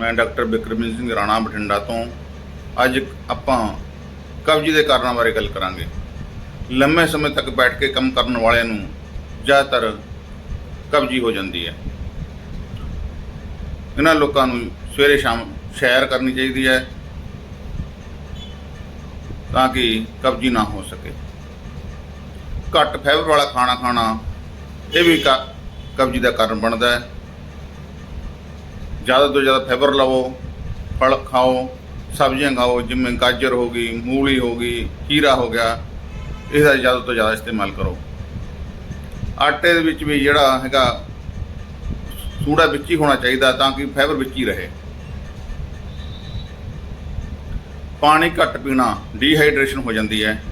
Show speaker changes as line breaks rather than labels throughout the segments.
ਮੈਂ ਡਾਕਟਰ ਬਿਕਰਮਜੀਤ ਸਿੰਘ ਰਾਣਾ ਬਠਿੰਡਾ ਤੋਂ। ਅੱਜ ਆਪਾਂ ਕਬਜ਼ ਦੇ ਕਾਰਨਾਂ ਬਾਰੇ ਗੱਲ ਕਰਾਂਗੇ। ਲੰਮੇ ਸਮੇਂ ਤੱਕ ਬੈਠ ਕੇ ਕੰਮ ਕਰਨ ਵਾਲਿਆਂ ਨੂੰ ਜ਼ਿਆਦਾਤਰ ਕਬਜ਼ੀ ਹੋ ਜਾਂਦੀ ਹੈ। ਇਹਨਾਂ ਲੋਕਾਂ ਨੂੰ ਸਵੇਰੇ ਸ਼ਾਮ ਸੈਰ ਕਰਨੀ ਚਾਹੀਦੀ ਹੈ ਤਾਂ ਕਿ ਕਬਜ਼ੀ ਨਾ ਹੋ ਸਕੇ। ਘੱਟ ਫਾਈਬਰ ਵਾਲਾ ਖਾਣਾ ਖਾਣਾ, ਇਹ ਵੀ ਕਬਜ਼ੀ ਦਾ ਕਾਰਨ ਬਣਦਾ ਹੈ। ਜ਼ਿਆਦਾ ਤੋਂ ਜ਼ਿਆਦਾ ਫਾਈਬਰ ਲਵੋ, ਫਲ ਖਾਓ, ਸਬਜ਼ੀਆਂ ਖਾਓ, ਜਿਵੇਂ ਗਾਜਰ ਹੋ ਗਈ, ਮੂਲੀ ਹੋ ਗਈ, ਖੀਰਾ ਹੋ ਗਿਆ, ਇਹਦਾ ਜ਼ਿਆਦਾ ਤੋਂ ਜ਼ਿਆਦਾ ਇਸਤੇਮਾਲ ਕਰੋ। ਆਟੇ ਦੇ ਵਿੱਚ ਵੀ ਜਿਹੜਾ ਹੈਗਾ ਸੂੜਾ ਵਿੱਚ ਹੀ ਹੋਣਾ ਚਾਹੀਦਾ ਤਾਂ ਕਿ ਫਾਈਬਰ ਵਿੱਚ ਹੀ ਰਹੇ। ਪਾਣੀ ਘੱਟ ਪੀਣਾ ਡੀਹਾਈਡਰੇਸ਼ਨ ਹੋ ਜਾਂਦੀ ਹੈ।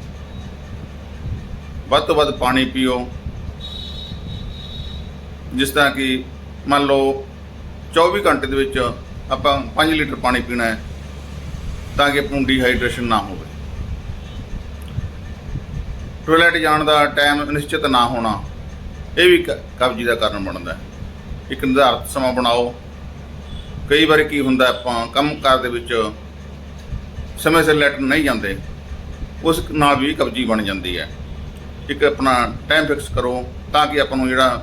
ਵੱਧ ਤੋਂ ਵੱਧ ਪਾਣੀ ਪੀਓ। ਜਿਸ ਤਰ੍ਹਾਂ ਕਿ ਮੰਨ ਲਓ 24 ਘੰਟੇ ਦੇ ਵਿੱਚ ਆਪਾਂ 5 ਲੀਟਰ ਪਾਣੀ ਪੀਣਾ ਹੈ ਤਾਂ ਕਿ ਆਪਾਂ ਨੂੰ ਡੀਹਾਈਡਰੇਸ਼ਨ ਨਾ ਹੋਵੇ। ਟਾਇਲਟ ਜਾਣ ਦਾ ਟਾਈਮ ਨਿਸ਼ਚਿਤ ਨਾ ਹੋਣਾ, ਇਹ ਵੀ ਕ- ਕਬਜ਼ੀ ਦਾ ਕਾਰਨ ਬਣਦਾ ਹੈ। ਇੱਕ ਨਿਰਧਾਰਤ ਸਮਾਂ ਬਣਾਓ। ਕਈ ਵਾਰੀ ਕੀ ਹੁੰਦਾ, ਆਪਾਂ ਕੰਮ ਕਾਰ ਦੇ ਵਿੱਚ ਸਮੇਂ ਸਿਰ ਲੈਟਰ ਨਹੀਂ ਜਾਂਦੇ, ਉਸ ਨਾਲ ਵੀ ਕਬਜ਼ੀ ਬਣ ਜਾਂਦੀ ਹੈ। ਇੱਕ ਆਪਣਾ ਟਾਈਮ ਫਿਕਸ ਕਰੋ ਤਾਂ ਕਿ ਆਪਾਂ ਨੂੰ ਜਿਹੜਾ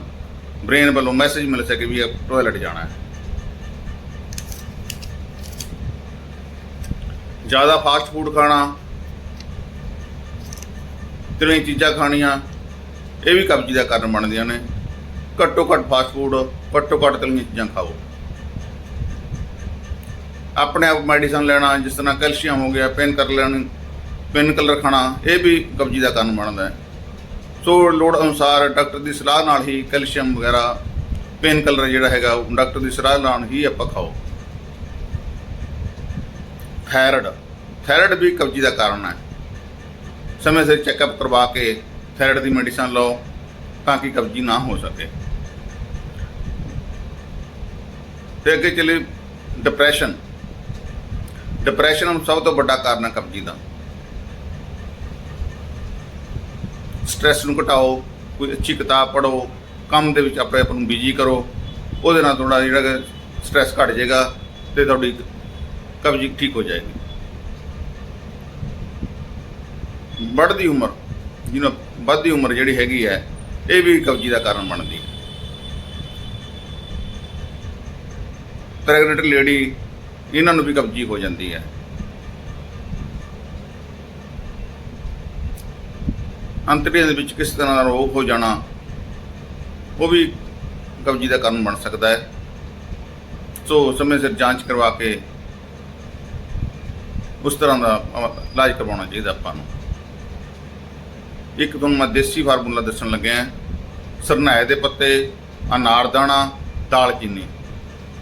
ਬ੍ਰੇਨ ਵੱਲੋਂ ਮੈਸੇਜ ਮਿਲ ਸਕੇ ਵੀ ਟਾਇਲਟ ਜਾਣਾ ਹੈ। ਜ਼ਿਆਦਾ ਫਾਸਟ ਫੂਡ ਖਾਣਾ ਤਲੀਆਂ ਚੀਜ਼ਾਂ ਖਾਣੀਆਂ, ਇਹ ਵੀ ਕਬਜ਼ੀ ਦਾ ਕਾਰਨ ਬਣਦੀਆਂ ਨੇ। ਘੱਟੋ ਘੱਟ ਫਾਸਟ ਫੂਡ ਘੱਟੋ ਘੱਟ ਤਲੀਆਂ ਚੀਜ਼ਾਂ ਖਾਓ। ਆਪਣੇ ਆਪ ਮੈਡੀਸਨ ਲੈਣਾ, ਜਿਸ ਤਰ੍ਹਾਂ ਕੈਲਸ਼ੀਅਮ ਹੋ ਗਿਆ ਪੇਨ ਕਰ ਲੈਣੀ ਪੇਨ ਕਿਲਰ ਖਾਣਾ, ਇਹ ਵੀ ਕਬਜ਼ੀ ਦਾ ਕਾਰਨ ਬਣਦਾ ਹੈ। ਸੋ ਲੋੜ ਅਨੁਸਾਰ ਡਾਕਟਰ ਦੀ ਸਲਾਹ ਨਾਲ ਹੀ ਕੈਲਸ਼ੀਅਮ ਵਗੈਰਾ ਪੇਨ ਕਲਰ ਜਿਹੜਾ ਹੈਗਾ, ਉਹ ਡਾਕਟਰ ਦੀ ਸਲਾਹ ਨਾਲ ਹੀ ਆਪਾਂ ਖਾਓ। ਥਾਇਰਾਇਡ। ਥਾਇਰਾਇਡ ਵੀ ਕਬਜ਼ੀ ਦਾ ਕਾਰਨ ਹੈ। ਸਮੇਂ ਸਿਰ ਚੈੱਕਅਪ ਕਰਵਾ ਕੇ ਥਾਇਰਾਇਡ ਦੀ ਮੈਡੀਸਨ ਲਓ ਤਾਂ ਕਿ ਕਬਜ਼ੀ ਨਾ ਹੋ ਸਕੇ। ਤੇ ਅੱਗੇ ਚਲੇ ਡਿਪਰੈਸ਼ਨ ਡਿਪਰੈਸ਼ਨ ਸਭ ਤੋਂ ਵੱਡਾ ਕਾਰਨ ਹੈ ਕਬਜ਼ੀ ਦਾ। ਸਟ੍ਰੈਸ ਨੂੰ ਘਟਾਓ, ਕੋਈ ਅੱਛੀ ਕਿਤਾਬ ਪੜ੍ਹੋ, ਕੰਮ ਦੇ ਵਿੱਚ ਆਪਣੇ ਆਪ ਨੂੰ ਬਿਜ਼ੀ ਕਰੋ, ਉਹਦੇ ਨਾਲ ਤੁਹਾਡਾ ਜਿਹੜਾ ਸਟ੍ਰੈਸ ਘਟ ਜਾਏਗਾ ਤੇ ਤੁਹਾਡੀ ਕਬਜ਼ੀ ਠੀਕ ਹੋ ਜਾਏਗੀ ਵੱਧਦੀ ਉਮਰ ਜਿਹਨੂੰ ਵੱਧਦੀ ਉਮਰ ਜਿਹੜੀ ਹੈਗੀ ਹੈ ਇਹ ਵੀ ਕਬਜ਼ੀ ਦਾ ਕਾਰਨ ਬਣਦੀ ਹੈ ਪ੍ਰੈਗਨੈਂਟ ਲੇਡੀ ਇਹਨਾਂ ਨੂੰ ਵੀ ਕਬਜ਼ੀ ਹੋ ਜਾਂਦੀ ਹੈ ਅੰਤੜੀਆਂ ਦੇ ਵਿੱਚ ਕਿਸ ਤਰ੍ਹਾਂ ਦਾ ਰੋਗ ਹੋ ਜਾਣਾ ਉਹ ਵੀ ਕਬਜ਼ੀ ਦਾ ਕਾਰਨ ਬਣ ਸਕਦਾ ਹੈ ਸੋ ਸਮੇਂ ਸਿਰ ਜਾਂਚ ਕਰਵਾ ਕੇ ਉਸ ਤਰ੍ਹਾਂ ਦਾ ਇਲਾਜ ਕਰਵਾਉਣਾ ਚਾਹੀਦਾ ਆਪਾਂ ਨੂੰ। ਇੱਕ ਤੁਹਾਨੂੰ ਮੈਂ ਦੇਸੀ ਫਾਰਮੂਲਾ ਦੱਸਣ ਲੱਗਿਆ ਸਰਨਾਏ ਦੇ ਪੱਤੇ ਅਨਾਰਦਾਣਾ ਦਾਲਚੀਨੀ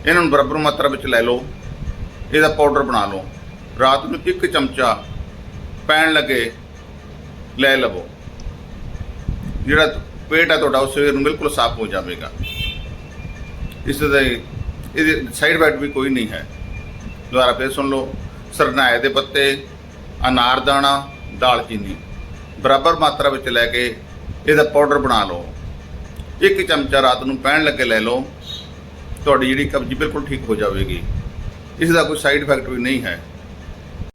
ਇਹਨਾਂ ਨੂੰ ਬਰਾਬਰ ਮਾਤਰਾ ਵਿੱਚ ਲੈ ਲਓ। ਇਹਦਾ ਪਾਊਡਰ ਬਣਾ ਲਓ। ਰਾਤ ਨੂੰ ਇੱਕ ਚਮਚਾ ਪੈਣ ਲੱਗੇ ਲੈ ਲਵੋ। ਜਿਹੜਾ ਪੇਟ ਹੈ ਤੁਹਾਡਾ, ਉਹ ਸਵੇਰ ਨੂੰ ਬਿਲਕੁਲ ਸਾਫ਼ ਹੋ ਜਾਵੇਗਾ। ਇਸ ਦੇ, ਇਹਦੇ ਸਾਈਡ ਇਫੈਕਟ ਵੀ ਕੋਈ ਨਹੀਂ ਹੈ। ਦੁਬਾਰਾ ਫਿਰ ਸੁਣ ਲਓ। ਸਰਨਾਏ ਦੇ ਪੱਤੇ ਅਨਾਰਦਾਣਾ ਦਾਲਚੀਨੀ ਬਰਾਬਰ ਮਾਤਰਾ ਵਿੱਚ ਲੈ ਕੇ ਇਹਦਾ ਪਾਊਡਰ ਬਣਾ ਲਓ। ਇੱਕ ਚਮਚਾ ਰਾਤ ਨੂੰ ਪੈਣ ਲੱਗੇ ਲੈ ਲਓ। ਤੁਹਾਡੀ ਜਿਹੜੀ ਕਬਜ਼ੀ ਬਿਲਕੁਲ ਠੀਕ ਹੋ ਜਾਵੇਗੀ। ਇਸ ਦਾ ਕੋਈ ਸਾਈਡ ਇਫੈਕਟ ਵੀ ਨਹੀਂ ਹੈ।